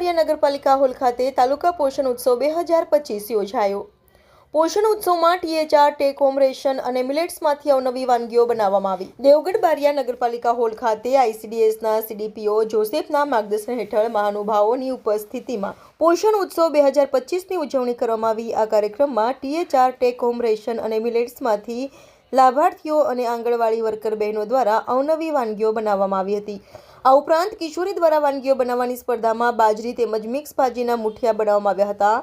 બારિયા નગરપાલિકા હોલ ખાતે તાલુકા પોષણ ઉત્સવ બે હજાર પચીસ યોજાયો. પોષણ ઉત્સવમાં ટીએચઆર ટેક હોમ રેશન અને મિલેટ્સમાંથી અવનવી વાનગીઓ બનાવવામાં આવી. દેવગઢ બારિયા નગરપાલિકા હોલ ખાતે આઈસીડીએસના સીડીપીઓ જોસેફના માર્ગદર્શન હેઠળ મહાનુભાવોની ઉપસ્થિતિમાં પોષણ ઉત્સવ બે હજાર પચીસની ઉજવણી કરવામાં આવી. આ કાર્યક્રમમાં ટીએચઆર ટેક હોમ રેશન અને મિલેટ્સમાંથી લાભાર્થીઓ અને આંગણવાડી વર્કર બહેનો દ્વારા અવનવી વાનગીઓ બનાવવામાં આવી હતી. આ ઉપરાંત કિશોરી દ્વારા વાનગીઓ બનાવવાની સ્પર્ધામાં બાજરી તેમજ મિક્સ ભાજીના મુઠિયા બનાવવામાં આવ્યા હતા.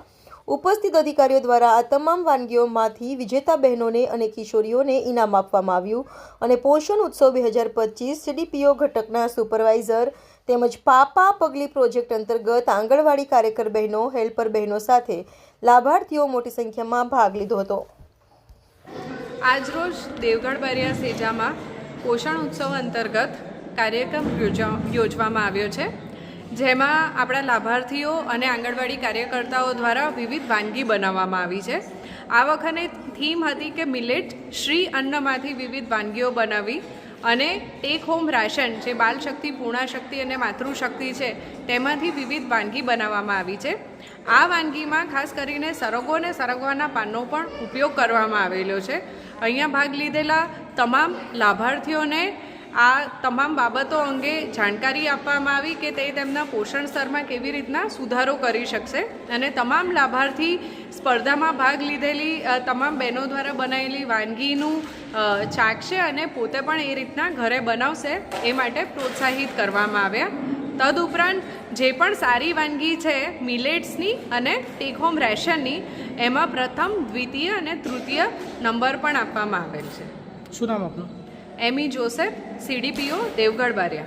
ઉપસ્થિત અધિકારીઓ દ્વારા આ તમામ વાનગીઓમાંથી વિજેતા બહેનોને અને કિશોરીઓને ઇનામ આપવામાં આવ્યું અને પોષણ ઉત્સવ બે હજાર પચીસ સીડીપીઓ ઘટકના સુપરવાઇઝર તેમજ પાપા પગલી પ્રોજેક્ટ અંતર્ગત આંગણવાડી કાર્યકર બહેનો, હેલ્પર બહેનો સાથે લાભાર્થીઓ મોટી સંખ્યામાં ભાગ લીધો હતો. આજરોજ દેવગઢ બારિયા સેજામાં પોષણ ઉત્સવ અંતર્ગત કાર્યક્રમ યોજા- યોજવામાં આવ્યો છે, જેમાં આપણા લાભાર્થીઓ અને આંગણવાડી કાર્યકર્તાઓ દ્વારા વિવિધ વાનગી બનાવવામાં આવી છે. આ વખતે થીમ હતી કે મિલેટ શ્રી અન્નમાંથી વિવિધ વાનગીઓ બનાવી અને ટેક હોમ રાશન, જે બાલ શક્તિ પૂર્ણા શક્તિ અને માતૃશક્તિ છે, તેમાંથી વિવિધ વાનગી બનાવવામાં આવી છે. આ વાનગીમાં ખાસ કરીને સરગો અને સરગવાના પાનનો પણ ઉપયોગ કરવામાં આવેલો છે. અહીંયા ભાગ લીધેલા તમામ લાભાર્થીઓને આ તમામ બાબતો અંગે જાણકારી આપવામાં આવી કે તે તેમના પોષણ સ્તરમાં કેવી રીતના સુધારો કરી શકશે અને તમામ લાભાર્થી સ્પર્ધામાં ભાગ લીધેલી તમામ બહેનો દ્વારા બનાવેલી વાનગીનું ચાખશે અને પોતે પણ એ રીતના ઘરે બનાવશે એ માટે પ્રોત્સાહિત કરવામાં આવ્યા. તદુપરાંત જે પણ સારી વાનગી છે, મિલેટ્સની અને ટેક હોમ રેશનની, એમાં પ્રથમ, દ્વિતીય અને તૃતીય નંબર પણ આપવામાં આવેલ છે. શું નામ આપનું? એમી જોસેફ સીડીપીઓ દેવગઢ બારિયા.